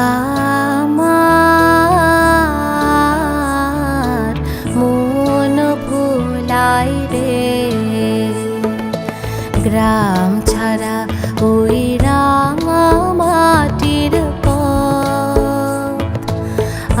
আমার মন ভুলাই রে। গ্রাম ছাড়া ওই রাম মাটির পথ। আ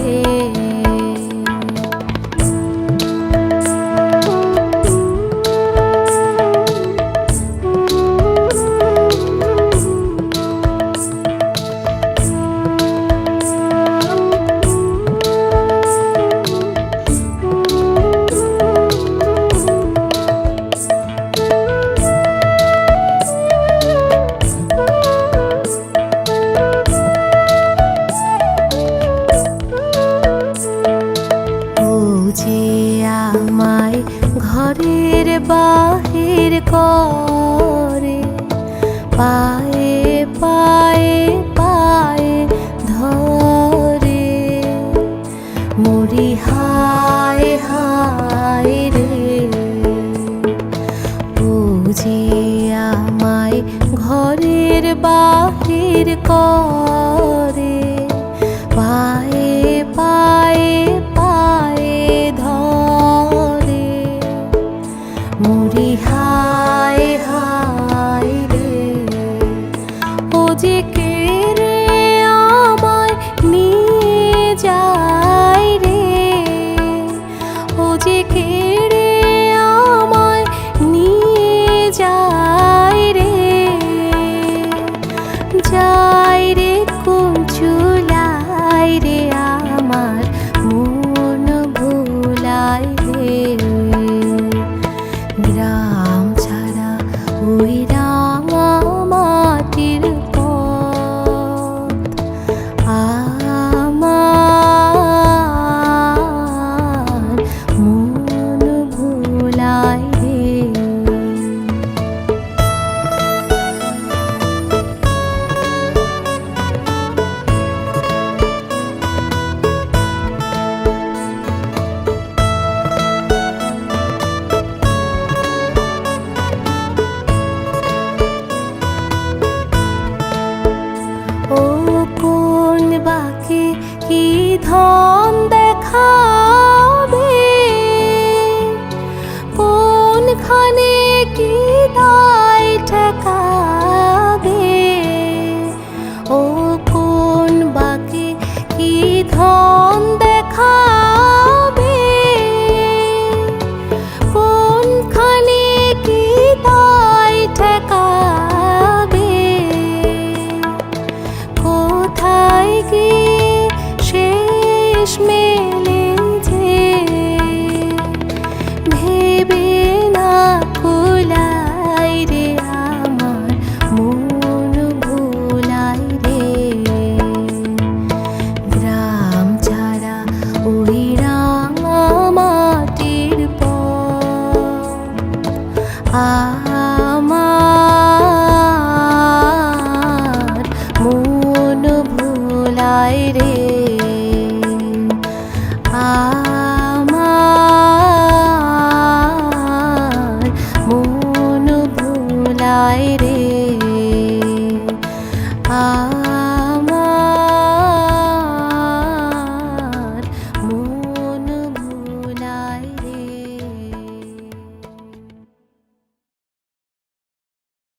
করে পায়ে পায়ে পায়ে ধরে। মরি হায় হায় রে বুঝে আমায় ঘরের বাহির করে। মুড়ি হায় হায় বাকি কি ধন দেখাবে? কোনখানে কি দা